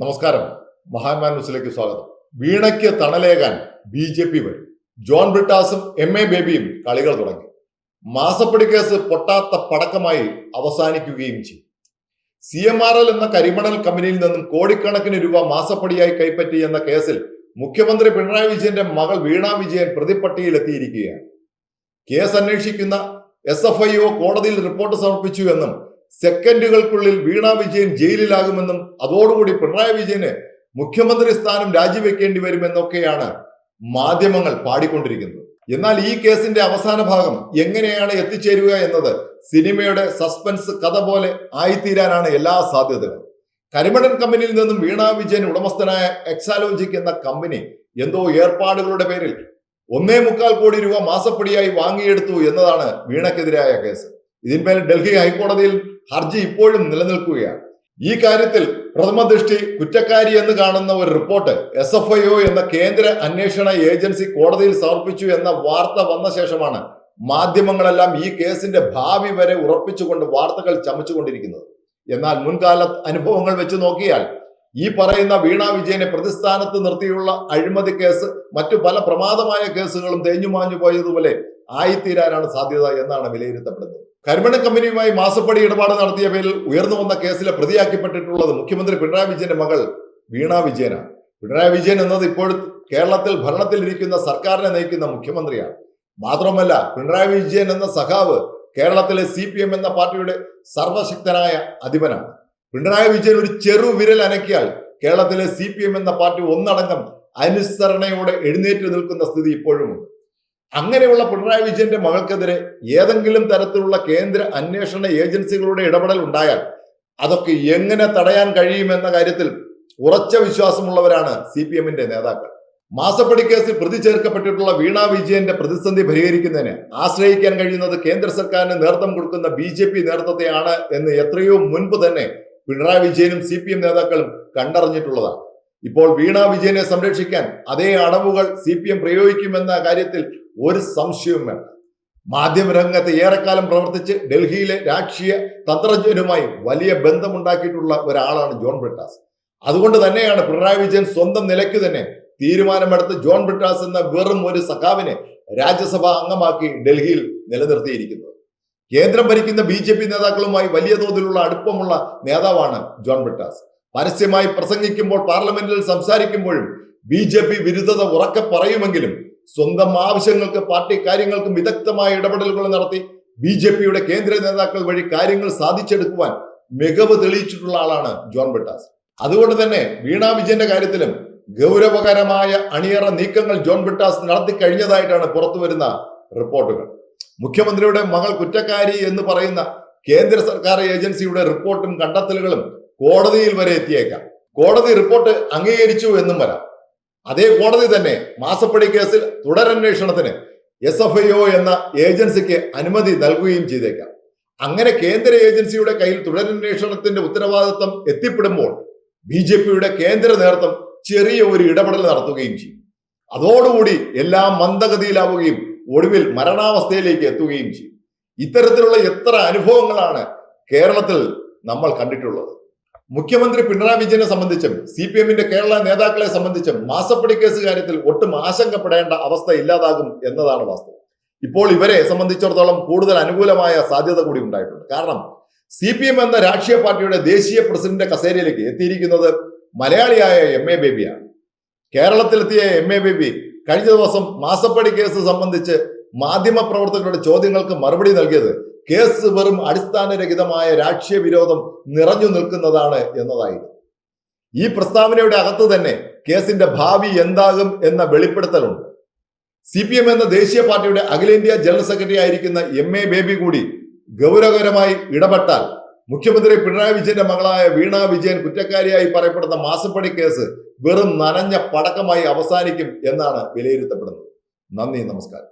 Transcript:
നമസ്കാരം. മഹാന്മാൻ ന്യൂസിലേക്ക് സ്വാഗതം. വീണയ്ക്ക് തണലേകാൻ ബി ജെ പി വരും. ജോൺ ബ്രിട്ടാസും എം എ ബേബിയും കളികൾ തുടങ്ങി. മാസപ്പടി കേസ് പൊട്ടാത്ത പടക്കമായി അവസാനിക്കുകയും ചെയ്യും സി എം ആർ എൽ എന്ന കരിമണൽ കമ്പനിയിൽ നിന്നും കോടിക്കണക്കിന് രൂപ മാസപ്പടിയായി കൈപ്പറ്റി എന്ന കേസിൽ മുഖ്യമന്ത്രി പിണറായി വിജയന്റെ മകൾ വീണ വിജയൻ പ്രതിപ്പട്ടിയിലെത്തിയിരിക്കുകയാണ്. കേസ് അന്വേഷിക്കുന്ന എസ് എഫ് ഐ ഒ കോടതിയിൽ റിപ്പോർട്ട് സമർപ്പിച്ചു എന്നും സെക്കൻഡുകൾക്കുള്ളിൽ വീണ വിജയൻ ജയിലിലാകുമെന്നും അതോടുകൂടി പിണറായി വിജയന് മുഖ്യമന്ത്രി സ്ഥാനം രാജിവെക്കേണ്ടി വരുമെന്നൊക്കെയാണ് മാധ്യമങ്ങൾ പാടിക്കൊണ്ടിരിക്കുന്നത്. എന്നാൽ ഈ കേസിന്റെ അവസാന ഭാഗം എങ്ങനെയാണ് എത്തിച്ചേരുക എന്നത് സിനിമയുടെ സസ്പെൻസ് കഥ പോലെ ആയിത്തീരാനാണ് എല്ലാ സാധ്യതകളും. കരിമടൻ കമ്പനിയിൽ നിന്നും വീണ വിജയൻ ഉടമസ്ഥനായ എക്സാലോജിക് എന്ന കമ്പനി എന്തോ ഏർപ്പാടുകളുടെ പേരിൽ ഒന്നേ മുക്കാൽ കോടി രൂപ മാസപ്പടിയായി വാങ്ങിയെടുത്തു എന്നതാണ് വീണക്കെതിരായ കേസ്. ഇതിന്മേൽ ഡൽഹി ഹൈക്കോടതിയിൽ ഹർജി ഇപ്പോഴും നിലനിൽക്കുകയാണ്. ഈ കാര്യത്തിൽ പ്രഥമ ദൃഷ്ടി കുറ്റക്കാരി എന്ന് കാണുന്ന ഒരു report S F I O എന്ന കേന്ദ്ര അന്വേഷണ ഏജൻസി കോടതിയിൽ സമർപ്പിച്ചു എന്ന വാർത്ത വന്ന ശേഷമാണ് മാധ്യമങ്ങളെല്ലാം ഈ കേസിന്റെ ഭാവി വരെ ഉറപ്പിച്ചുകൊണ്ട് വാർത്തകൾ ചമച്ചുകൊണ്ടിരിക്കുന്നത്. എന്നാൽ മുൻകാല അനുഭവങ്ങൾ വെച്ച് നോക്കിയാൽ ഈ പറയുന്ന വീണ വിജയനെ പ്രതിസ്ഥാനത്ത് നിർത്തിയുള്ള അഴിമതി കേസ് മറ്റു പല പ്രമാദമായ കേസുകളും തേഞ്ഞുമാഞ്ഞു പോയതുപോലെ ആയിത്തീരാനാണ് സാധ്യത എന്നാണ് വിലയിരുത്തപ്പെടുന്നത്. കരിമണ കമ്പനിയുമായി മാസപ്പടി ഇടപാട് നടത്തിയ പേരിൽ ഉയർന്നു വന്ന കേസിലെ പ്രതിയാക്കപ്പെട്ടിട്ടുള്ളത് മുഖ്യമന്ത്രി പിണറായി വിജയന്റെ മകൾ വീണ വിജയനാണ്. പിണറായി വിജയൻ എന്നത് ഇപ്പോൾ കേരളത്തിൽ ഭരണത്തിൽ ഇരിക്കുന്ന സർക്കാരിനെ നയിക്കുന്ന മുഖ്യമന്ത്രിയാണ്. മാത്രമല്ല പിണറായി വിജയൻ എന്ന സഖാവ് കേരളത്തിലെ സി പി എം എന്ന പാർട്ടിയുടെ സർവശക്തനായ അധിപനാണ്. പിണറായി വിജയൻ ഒരു ചെറു വിരൽ അനക്കിയാൽ കേരളത്തിലെ സി പി എം എന്ന പാർട്ടി ഒന്നടങ്കം അനുസരണയോടെ എഴുന്നേറ്റ് നിൽക്കുന്ന സ്ഥിതി ഇപ്പോഴുമുണ്ട്. അങ്ങനെയുള്ള പിണറായി വിജയന്റെ മകൾക്കെതിരെ ഏതെങ്കിലും തരത്തിലുള്ള കേന്ദ്ര അന്വേഷണ ഏജൻസികളുടെ ഇടപെടൽ ഉണ്ടായാൽ അതൊക്കെ എങ്ങനെ തടയാൻ കഴിയുമെന്ന കാര്യത്തിൽ ഉറച്ച വിശ്വാസമുള്ളവരാണ് സി പി എമ്മിന്റെ നേതാക്കൾ. മാസപ്പടി കേസിൽ പ്രതി ചേർക്കപ്പെട്ടിട്ടുള്ള വീണ വിജയന്റെ പ്രതിസന്ധി പരിഹരിക്കുന്നതിന് ആശ്രയിക്കാൻ കഴിയുന്നത് കേന്ദ്ര സർക്കാരിന് നേതൃത്വം കൊടുക്കുന്ന ബി ജെ പി നേതൃത്വത്തെയാണ് എന്ന് എത്രയോ മുൻപ് തന്നെ പിണറായി വിജയനും സി പി എം നേതാക്കളും കണ്ടറിഞ്ഞിട്ടുള്ളതാണ്. ഇപ്പോൾ വീണ വിജയനെ സംരക്ഷിക്കാൻ അതേ അടവുകൾ സി പി എം പ്രയോഗിക്കുമെന്ന കാര്യത്തിൽ ഒരു സംശയവും വേണം മാധ്യമരംഗത്ത് ഏറെക്കാലം പ്രവർത്തിച്ച് ഡൽഹിയിലെ രാഷ്ട്രീയ തന്ത്രജ്ഞരുമായി വലിയ ബന്ധമുണ്ടാക്കിയിട്ടുള്ള ഒരാളാണ് ജോൺ ബ്രിട്ടാസ്. അതുകൊണ്ട് തന്നെയാണ് പിണറായി വിജയൻ സ്വന്തം നിലയ്ക്ക് തന്നെ തീരുമാനമെടുത്ത് ജോൺ ബ്രിട്ടാസ് എന്ന വെറും ഒരു സഖാവിനെ രാജ്യസഭാ അംഗമാക്കി ഡൽഹിയിൽ നിലനിർത്തിയിരിക്കുന്നത്. കേന്ദ്രം ഭരിക്കുന്ന ബി നേതാക്കളുമായി വലിയ തോതിലുള്ള അടുപ്പമുള്ള നേതാവാണ് ജോൺ ബ്രിട്ടാസ്. പരസ്യമായി പ്രസംഗിക്കുമ്പോൾ പാർലമെന്റിൽ സംസാരിക്കുമ്പോഴും ബി ജെ പി വിരുദ്ധത ഉറക്കെ പറയുമെങ്കിലും സ്വന്തം ആവശ്യങ്ങൾക്ക് പാർട്ടി കാര്യങ്ങൾക്കും വിദഗ്ധമായ ഇടപെടലുകൾ നടത്തി ബി ജെ പിയുടെ കേന്ദ്ര നേതാക്കൾ വഴി കാര്യങ്ങൾ സാധിച്ചെടുക്കുവാൻ മികവ് തെളിയിച്ചിട്ടുള്ള ആളാണ് ജോൺ ബിട്ടാസ്. അതുകൊണ്ട് തന്നെ വീണ വിജയന്റെ കാര്യത്തിലും ഗൗരവകരമായ അണിയറ നീക്കങ്ങൾ ജോൺ ബിട്ടാസ് നടത്തി കഴിഞ്ഞതായിട്ടാണ് പുറത്തുവരുന്ന റിപ്പോർട്ടുകൾ. മുഖ്യമന്ത്രിയുടെ മകൾ കുറ്റക്കാരി എന്ന് പറയുന്ന കേന്ദ്ര സർക്കാർ ഏജൻസിയുടെ റിപ്പോർട്ടും കണ്ടെത്തലുകളും കോടതിയിൽ വരെ എത്തിയേക്കാം. കോടതി റിപ്പോർട്ട് അംഗീകരിച്ചു എന്നും വരാം. അതേ കോടതി തന്നെ മാസപ്പടി കേസിൽ തുടരന്വേഷണത്തിന് എസ് എഫ് ഐ ഒ എന്ന ഏജൻസിക്ക് അനുമതി നൽകുകയും ചെയ്തേക്കാം. അങ്ങനെ കേന്ദ്ര ഏജൻസിയുടെ കയ്യിൽ തുടരന്വേഷണത്തിന്റെ ഉത്തരവാദിത്വം എത്തിപ്പെടുമ്പോൾ ബി ജെ പിയുടെ കേന്ദ്ര നേതൃത്വം ചെറിയ ഒരു ഇടപെടൽ നടത്തുകയും ചെയ്യും. അതോടുകൂടി എല്ലാം മന്ദഗതിയിലാവുകയും ഒടുവിൽ മരണാവസ്ഥയിലേക്ക് എത്തുകയും ചെയ്യും. ഇത്തരത്തിലുള്ള എത്ര അനുഭവങ്ങളാണ് കേരളത്തിൽ നമ്മൾ കണ്ടിട്ടുള്ളത്? മുഖ്യമന്ത്രി പിണറായി വിജയനെ സംബന്ധിച്ചും സി പി എമ്മിന്റെ കേരള നേതാക്കളെ സംബന്ധിച്ചും മാസപ്പടി കേസ് കാര്യത്തിൽ ഒട്ടും ആശങ്കപ്പെടേണ്ട അവസ്ഥ ഇല്ലാതാകും എന്നതാണ് വാസ്തവം. ഇപ്പോൾ ഇവരെ സംബന്ധിച്ചിടത്തോളം കൂടുതൽ അനുകൂലമായ സാധ്യത കൂടി ഉണ്ടായിട്ടുണ്ട്. കാരണം സി പി എം എന്ന രാഷ്ട്രീയ പാർട്ടിയുടെ ദേശീയ പ്രസിഡന്റ് കസേരയിലേക്ക് എത്തിയിരിക്കുന്നത് മലയാളിയായ എം എ ബേബിയാണ്. കേരളത്തിലെത്തിയ എം എ ബേബി കഴിഞ്ഞ ദിവസം മാസപ്പടി കേസ് സംബന്ധിച്ച് മാധ്യമ പ്രവർത്തകരുടെ ചോദ്യങ്ങൾക്ക് മറുപടി നൽകിയത് കേസ് വെറും അടിസ്ഥാനരഹിതമായ രാഷ്ട്രീയ വിരോധം നിറഞ്ഞു നിൽക്കുന്നതാണ് എന്നതായിരുന്നു. ഈ പ്രസ്താവനയുടെ അകത്ത് തന്നെ കേസിന്റെ ഭാവി എന്താകും എന്ന വെളിപ്പെടുത്തലുണ്ട്. സി പി എം എന്ന ദേശീയ പാർട്ടിയുടെ അഖിലേന്ത്യാ ജനറൽ സെക്രട്ടറി ആയിരിക്കുന്ന എം എ ബേബി കൂടി ഗൗരവകരമായി ഇടപെട്ടാൽ മുഖ്യമന്ത്രി പിണറായി വിജയന്റെ മകളായ വീണ വിജയൻ കുറ്റക്കാരിയായി പറയപ്പെടുന്ന മാസപ്പടി കേസ് വെറും നനഞ്ഞ പടക്കമായി അവസാനിക്കും എന്നാണ് വിലയിരുത്തപ്പെടുന്നത്. നന്ദി നമസ്കാരം.